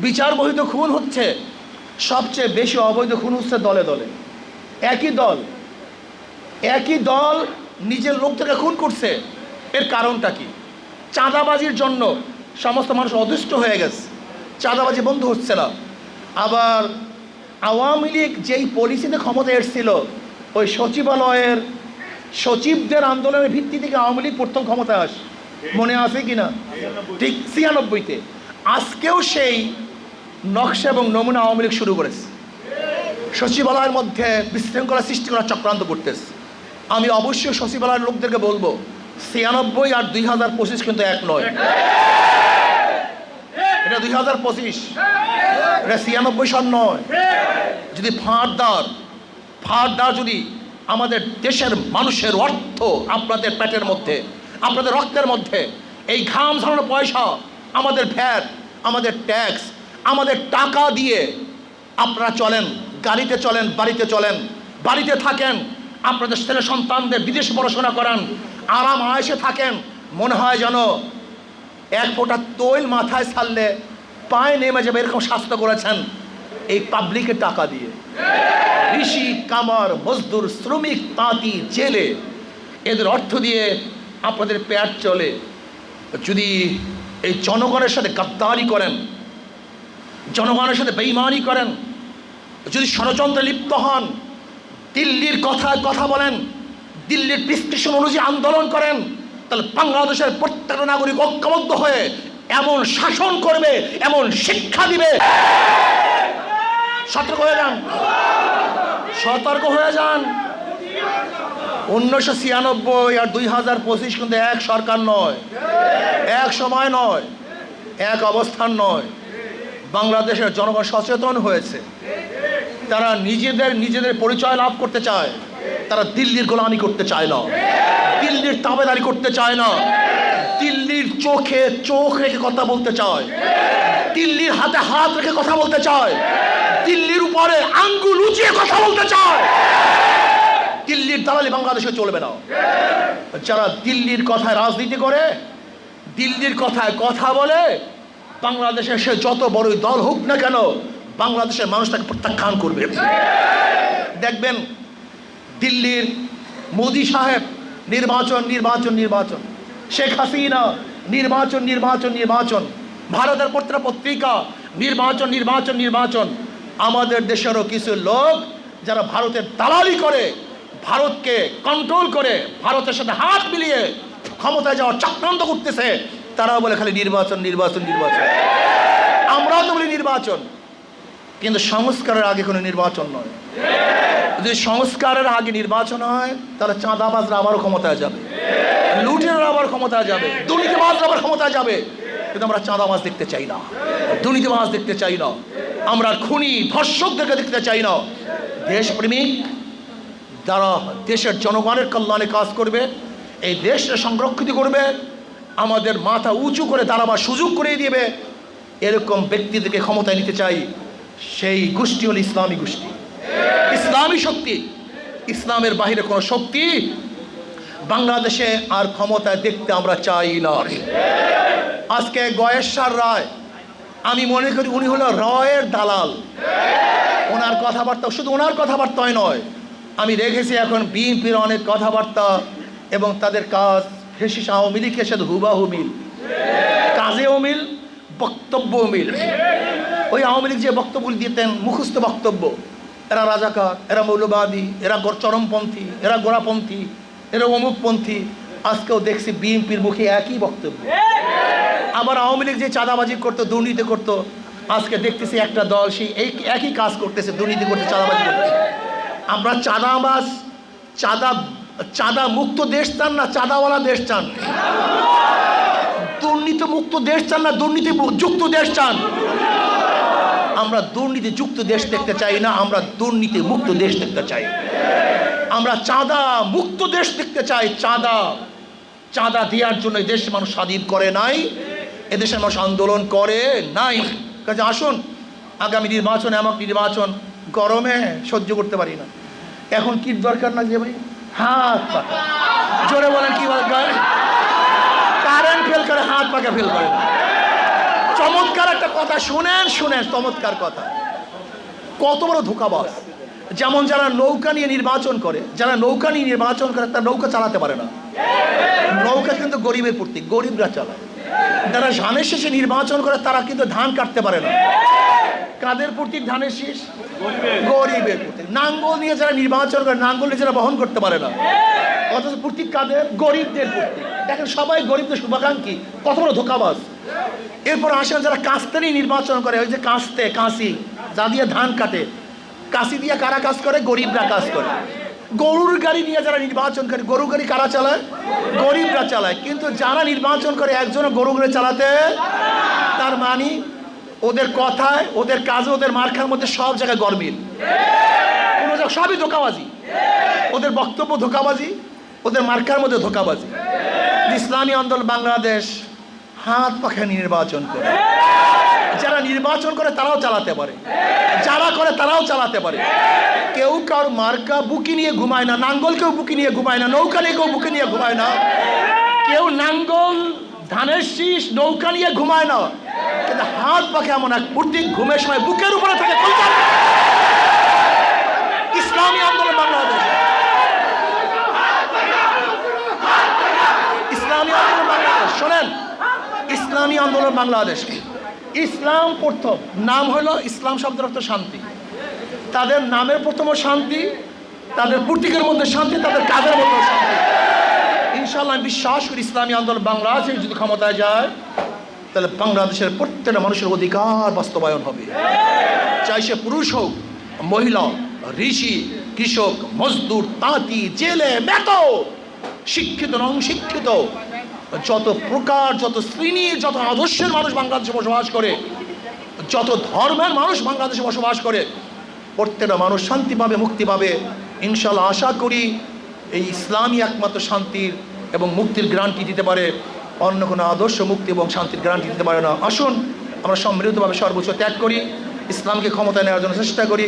বিচার বহিত খুন হচ্ছে, সবচেয়ে বেশি অবৈধ খুন হচ্ছে দলে দলে। একই দল একই দল নিজের লোকদেরকে খুন করছে। এর কারণটা কি? চাঁদাবাজির জন্য সমস্ত মানুষ অদৃষ্ট হয়ে গেছে। চাঁদাবাজি বন্ধ হচ্ছে না। আবার আওয়ামী লীগ যেই পলিসিতে ক্ষমতা এসেছিল, ওই সচিবালয়ের সচিবদের আন্দোলনের ভিত্তি থেকে আওয়ামী লীগ প্রথম ক্ষমতায় আসে। মনে আছে কি না ঠিক ছিয়ানব্বইতে। আজকেও সেই নকশা এবং নমুনা আওয়ামী লীগ শুরু করেছে। সচিবালয়ের মধ্যে বিশৃঙ্খলা সৃষ্টি করার চক্রান্ত করতেছে। আমি অবশ্যই সচিবালয়ের লোকদেরকে বলব, ছিয়ানব্বই আর দুই হাজার পঁচিশ কিন্তু এক নয়। এটা দুই হাজার পঁচিশ। এটা ছিয়ানব্বই সন নয়। যদি ফাঁড়দার ফাঁড়দার যদি আমাদের দেশের মানুষের অর্থ আপনাদের পেটের মধ্যে, আপনাদের রক্তের মধ্যে, এই ঘাম ঝরানো পয়সা, আমাদের ভ্যাট, আমাদের ট্যাক্স আমাদের টাকা দিয়ে আপনারা চলেন, গাড়িতে চলেন, বাড়িতে চলেন, বাড়িতে থাকেন, আপনাদের ছেলে সন্তানদের বিদেশে পড়াশোনা করান, আরাম আয়েসে থাকেন, মনে হয় যেন এক ফোঁটা তৈল মাথায় ছাড়লে পায়ে নেমে যাবে, এরকম স্বাস্থ্য করেছেন এই পাবলিকের টাকা দিয়ে। ঋষি, কামার, মজদুর, শ্রমিক, তাঁতি, জেলে, এদের অর্থ দিয়ে আপনাদের পেট চলে। যদি এই জনগণের সাথে গাদ্দারি করেন জনগণের সাথে বেইমানি করেন। যদি ষড়যন্ত্রে লিপ্ত হন, দিল্লির কথায় কথা বলেন, দিল্লির প্রিসক্রিপশন অনুযায়ী আন্দোলন করেন, তাহলে বাংলাদেশের প্রত্যেকটা নাগরিক ঐক্যবদ্ধ হয়ে এমন শাসন করবে, এমন শিক্ষা দিবে। সতর্ক হয়ে যান। সতর্ক হয়ে যান। উনিশশো ছিয়ানব্বই আর দুই হাজার পঁচিশ কিন্তু এক সরকার নয়। এক সময় নয়, এক অবস্থান নয়। বাংলাদেশের জনগণ সচেতন হয়েছে। তারা নিজেদের নিজেদের পরিচয় লাভ করতে চায়। তারা দিল্লির গোলামি করতে চায় না। দিল্লির তাবেদারি করতে চায় না। দিল্লির চোখে চোখ রেখে কথা বলতে চায়। দিল্লির হাতে হাত রেখে কথা বলতে চায়। দিল্লির উপরে আঙ্গুল উঁচিয়ে কথা বলতে চায়। দিল্লির দালালি বাংলাদেশে চলবে না। যারা দিল্লির কথায় রাজনীতি করে, দিল্লির কথায় কথা বলে বাংলাদেশের সে যত বড়ই দল হোক না কেন, বাংলাদেশের মানুষ তাকে প্রত্যাখ্যান করবে। দেখবেন দিল্লির মোদি সাহেব নির্বাচন নির্বাচন নির্বাচন। শেখ হাসিনা নির্বাচন নির্বাচন নির্বাচন। ভারতের প্রত্যেকটা পত্রিকা, নির্বাচন নির্বাচন নির্বাচন। আমাদের দেশেরও কিছু লোক যারা ভারতের দালালি করে, ভারতকে কন্ট্রোল করে, ভারতের সাথে হাত মিলিয়ে ক্ষমতায় যাওয়ার চক্রান্ত করতেছে তারাও বলে খালি নির্বাচন নির্বাচন নির্বাচন। আমরাও তো বলি নির্বাচন। কিন্তু সংস্কারের আগে কোনো নির্বাচন নয়। যদি সংস্কারের আগে নির্বাচন হয়, তাহলে চাঁদাবাজরা আবারও ক্ষমতায় যাবে। লুটেরা আবার ক্ষমতায় যাবে। দুর্নীতিবাজরা আবার ক্ষমতায় যাবে। কিন্তু আমরা চাঁদাবাজ দেখতে চাই না। দুর্নীতিবাজ দেখতে চাই না। আমরা খুনি, ধর্ষকদেরকে দেখতে চাই না। দেশপ্রেমিক যারা দেশের জনগণের কল্যাণে কাজ করবে, এই দেশকে সংরক্ষিত করবে আমাদের মাথা উঁচু করে দাঁড়াবার সুযোগ করে দিবে। এরকম ব্যক্তিদেরকে ক্ষমতায় নিতে চাই সেই গোষ্ঠী হল ইসলামী গোষ্ঠী। ইসলামী শক্তি। ইসলামের বাহিরে কোনো শক্তি বাংলাদেশে আর ক্ষমতায় দেখতে আমরা চাই না আজকে গয়েশ্বর রায়, আমি মনে করি উনি হলো রয়ের দালাল। ওনার কথাবার্তা শুধু ওনার কথাবার্তাই নয়, আমি দেখেছি এখন বিএনপির অনেক কথাবার্তা এবং তাদের কাজ ফেসিস আওয়ামী লীগের সাথে হুবাহু মিল। কাজেও মিল, বক্তব্যও মিল। ওই আওয়ামী লীগ যে বক্তব্য দিতেন, মুখস্থ বক্তব্য, এরা রাজাকার, এরা মৌলবাদী, এরা চরমপন্থী, এরা গোড়াপন্থী, এরা অমুকপন্থী, আজকেও দেখছি বিএনপির মুখে একই বক্তব্য। আবার আওয়ামী লীগ যে চাঁদাবাজি করতো, দুর্নীতি করতো, আজকে দেখতেছি একটা দল সেই এই একই কাজ করতেছে, দুর্নীতি করতে, চাঁদাবাজি করতেছে। আমরা চাঁদাবাজ, চাঁদা চাঁদা মুক্ত দেশ চান না চাঁদাওয়ালা দেশ চান? দুর্নীতি মুক্ত দেশ চান না দুর্নীতি যুক্ত দেশ চান? আমরা দুর্নীতি যুক্ত দেশ দেখতে চাই না, আমরা দুর্নীতি মুক্ত দেশ দেখতে চাই। আমরা চাঁদা মুক্ত দেশ দেখতে চাই, চাঁদা চাঁদা দেওয়ার জন্য দেশের মানুষ স্বাধীন করে নাই এদেশের মানুষ আন্দোলন করে নাই। কাজে আসুন, আগামী নির্বাচন এমন নির্বাচন গরমে সহ্য করতে পারি না। এখন কি দরকার না যে ভাই? হাত পাকা জোরে বলেন কি দরকার কারেন্ট ফেল করে, হাত পাকা ফেল করে চমৎকার একটা কথা, শুনেন শুনেন, চমৎকার কথা। কত বড় ধোকাবাজ। যেমন যারা নৌকা নিয়ে নির্বাচন করে, যারা নৌকা নিয়ে নির্বাচন করে, তারা নৌকা চালাতে পারে না। নৌকা কিন্তু গরিবের প্রতীক, গরিবরা চালায়। যারা ধানের শেষে নির্বাচন করে, তারা কিন্তু ধান কাটতে পারে না। কাদের প্রতীক ধানের শীষ? গরিবের। প্রতীক নাঙ্গল নিয়ে যারা নির্বাচন করে নাঙ্গল নিয়ে যারা বহন করতে পারে না। অথচ প্রতীক কাদের? গরিবদের প্রতীক দেখেন সবাই গরিবদের শুভাকাঙ্ক্ষী। কত বড় ধোকাবাজ। এরপর আসেন যারা কাস্তে নিয়ে নির্বাচন করে ওই যে কাস্তে কাশি যা দিয়ে ধান কাটে। কাশি দিয়ে কারা কাজ করে? গরিবরা কাজ করে। গরুর গাড়ি নিয়ে যারা নির্বাচন করে গরু গাড়ি কারা চালায়? গরিবরা চালায়। কিন্তু যারা নির্বাচন করে একজনও গরু গাড়ি চালাতে তার মানে ওদের কথায়, ওদের কাজে, ওদের মার্খার মধ্যে সব জায়গায় গরমিল। সবই ধোকাবাজি। ওদের বক্তব্য ধোকাবাজি, ওদের মার্কার মধ্যে ধোকাবাজি। ইসলামী আন্দোলন বাংলাদেশ হাত পাখা নির্বাচন করে। যারা নির্বাচন করে, তারাও চালাতে পারে। যারা করে, তারাও চালাতে পারে। কেউ কার মার্কা বুকি নিয়ে ঘুমায় না নাঙ্গল কেউ বুকি নিয়ে ঘুমায় না, নৌকা নিয়ে কেউ বুকি নিয়ে ঘুমায় না। কেউ নাঙ্গল ধানের শীষ নৌকা নিয়ে ঘুমায় না। কিন্তু হাত পাখে এমন এক প্রতীক ঘুমের সময় বুকের উপরে থাকে ইসলামী আন্দোলন বাংলাদেশ। ইসলামী আন্দোলন বাংলাদেশ, শোনেন। ইসলামী আন্দোলন বাংলাদেশ। ইসলাম প্রথম, নাম হলো ইসলাম শব্দের অর্থ শান্তি। তাদের নামের প্রথম শান্তি, তাদের প্রতীকের মধ্যে শান্তি, তাদের কাজের মধ্যে শান্তি। ইনশাল্লাহ আমি বিশ্বাস করি ইসলামী আন্দোলন বাংলাদেশে যদি ক্ষমতায় যায়, তাহলে বাংলাদেশের প্রত্যেকটা মানুষের অধিকার বাস্তবায়ন হবে। চাই সে পুরুষ হোক, মহিলা, ঋষি, কৃষক, মজদুর, তাঁতি, জেলে মেত শিক্ষিত নং শিক্ষিত, যত প্রকার, যত শ্রেণির যত আদর্শের মানুষ বাংলাদেশে বসবাস করে, যত ধর্মের মানুষ বাংলাদেশে বসবাস করে, প্রত্যেকটা মানুষ শান্তি পাবে, মুক্তি পাবে। ইনশাল্লাহ আশা করি এই ইসলামই একমাত্র শান্তির এবং মুক্তির গ্রান্টি দিতে পারে অন্য কোনো আদর্শ মুক্তি এবং শান্তির গ্রান্টি দিতে পারে না। আসুন, আমরা সম্মিলিতভাবে সর্বোচ্চ ত্যাগ করি, ইসলামকে ক্ষমতা নেওয়ার জন্য চেষ্টা করি